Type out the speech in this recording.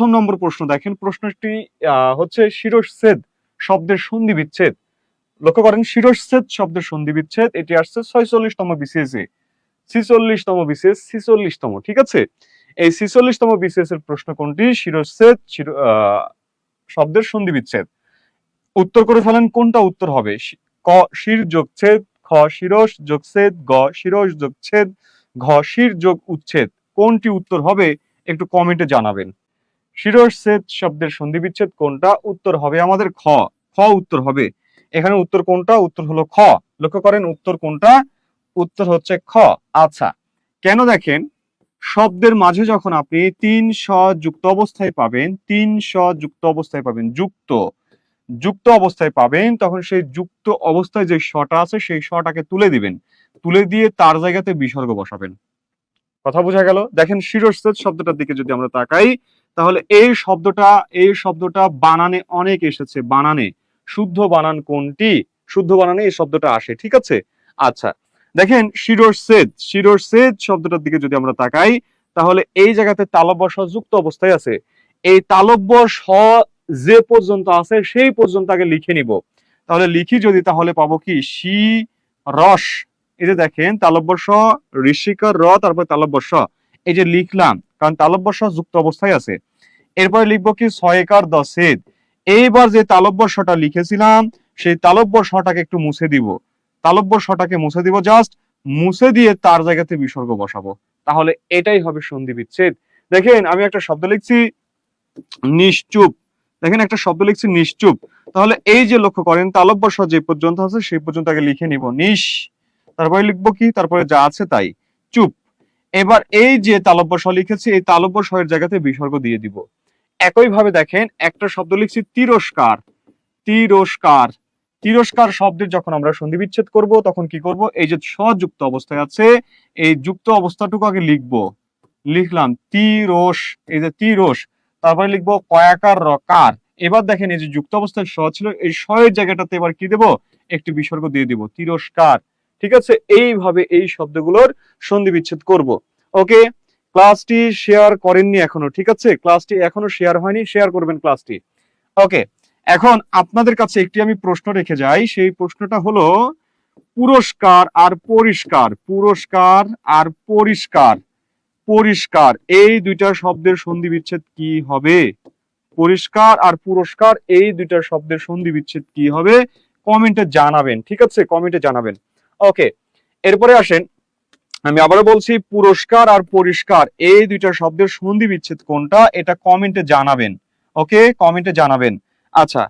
প্রথম নম্বর প্রশ্ন দেখেন। প্রশ্নটি হচ্ছে শিরোচ্ছেদ শব্দের সন্ধি বিচ্ছেদ। লক্ষ্য করেন শিরোচ্ছেদ শব্দের সন্ধি বিচ্ছেদ, এটি আসছে ছয়চল্লিশতম বিসিএস এ ছিচল্লিশতম বিসিএস ছিচল্লিশতম, ঠিক আছে? এই ছিচল্লিশতম বিসিএস এর প্রশ্ন কোনটি? শিরোচ্ছেদ শব্দের সন্ধি বিচ্ছেদ। উত্তর করে ফেলেন, কোনটা উত্তর হবে? ক, শির যোগছেদ খ শিরস যোগছেদ গ শিরস যোগছেদ ঘ, শির যোগ উচ্ছেদ। কোনটি উত্তর হবে? একটু কমেন্টে জানাবেন। শিরচ্ছেদ শব্দের সন্ধি বিচ্ছেদ কোনটা? উত্তর হবে আমাদের খ। খ উত্তর হবে। এখানে উত্তর কোনটা? উত্তর হলো খ। লক্ষ্য করেন উত্তর কোনটা? উত্তর হচ্ছে খ। আচ্ছা কেন দেখেন? শব্দের মাঝে যখন আপনি তিন স যুক্ত অবস্থায় পাবেন, তিন স যুক্ত অবস্থায় পাবেন, যুক্ত। যুক্ত অবস্থায় পাবেন, তখন সেই যুক্ত অবস্থায় যে শটা আছে, সেই শটাকে তুলে দিবেন। তুলে দিয়ে তার জায়গাতে বিসর্গ বসাবেন। কথা বোঝা গেল। দেখেন শিরচ্ছেদ শব্দটার দিকে যদি আমরা তাকাই, তাহলে এই শব্দটা এই শব্দটা বানানে অনেক এসেছে। বানানে, শুদ্ধ বানান কোনটি? শুদ্ধ বানানে এই শব্দটা আসে, ঠিক আছে? আচ্ছা দেখেন শিরচ্ছেদ শিরচ্ছেদ শব্দটার দিকে যদি আমরা তাকাই, তাহলে এই জায়গাতে তালব্য স যুক্ত অবস্থায় আছে। এই তালব্য স যে পর্যন্ত আছে, সেই পর্যন্ত আগে লিখে নিব। তাহলে লিখি যদি, তাহলে পাবো কি? শি, রস। এই যে দেখেন তালব্য স ঋষিকার র, তারপর তালব্য স এই যে লিখলাম, কারণ তালব্য স যুক্ত অবস্থায় আছে। এরপরে লিখব কি ছয়কার দশেদ এইবার যে তালব্য শটা লিখেছিলাম, সেই তালব্য শটাকে একটু মুছে দিব। তালব্য শটাকে মুছে দিব জাস্ট মুছে দিয়ে তার জায়গাতে বিসর্গ বসাবো। তাহলে এটাই হবে সন্ধি বিচ্ছেদ দেখেন, আমি একটা শব্দ লিখছি, নিশ্চুপ। দেখেন, একটা শব্দ লিখছি, নিশ্চুপ। তাহলে এই যে লক্ষ্য করেন তালব্য স যে পর্যন্ত আছে, সেই পর্যন্ত আগে লিখে নিব। নিশ তারপরে লিখব কি? তারপরে যা আছে তাই। চুপ। এবার এই যে তালব্য স লিখেছি, এই তালব্য স এর জায়গাতে বিসর্গ দিয়ে দিব। একই ভাবে দেখেন, একটা শব্দ লিখছি, তিরস্কার। তিরস্কার। তিরস্কার শব্দের যখন আমরা সন্ধি বিচ্ছেদ করব, তখন কি করব? এই যে সযুক্ত অবস্থায় আছে, এই যুক্ত অবস্থাটুকু আগে লিখব। লিখলাম তিরস এই যে তিরস তারপরে লিখব, কয়াকার রকার। এবার দেখেন, এই যে যুক্ত অবস্থায় স ছিল, এই স এর জায়গাটাতে এবার কি দেব? একটি বিসর্গ দিয়ে দিব, তিরস্কার। ঠিক আছে? এইভাবে এই শব্দগুলোর সন্ধি বিচ্ছেদ করব। ওকে? ক্লাসটি শেয়ার করেননি এখনও, ঠিক আছে? ক্লাসটি এখনও শেয়ার হয়নি, শেয়ার করবেন ক্লাসটি। ওকে? এখন আপনাদের কাছে একটি আমি প্রশ্ন রেখে যাই। সেই প্রশ্নটা হলো, পুরস্কার আর পরিষ্কার, পুরস্কার আর পরিষ্কার পরিষ্কার, এই দুইটা শব্দের সন্ধি বিচ্ছেদ কি হবে? পরিষ্কার আর পুরস্কার, এই দুইটা শব্দের সন্ধি বিচ্ছেদ কি হবে? কমেন্টে জানাবেন, ঠিক আছে? কমেন্টে জানাবেন। ওকে এরপরে আসেন, আমি আবারও বলছি পুরস্কার আর পরিষ্কার, এই দুইটা শব্দের সন্ধি বিচ্ছেদ কোনটা, এটা কমেন্টে জানাবেন। ওকে কমেন্টে জানাবেন। আচ্ছা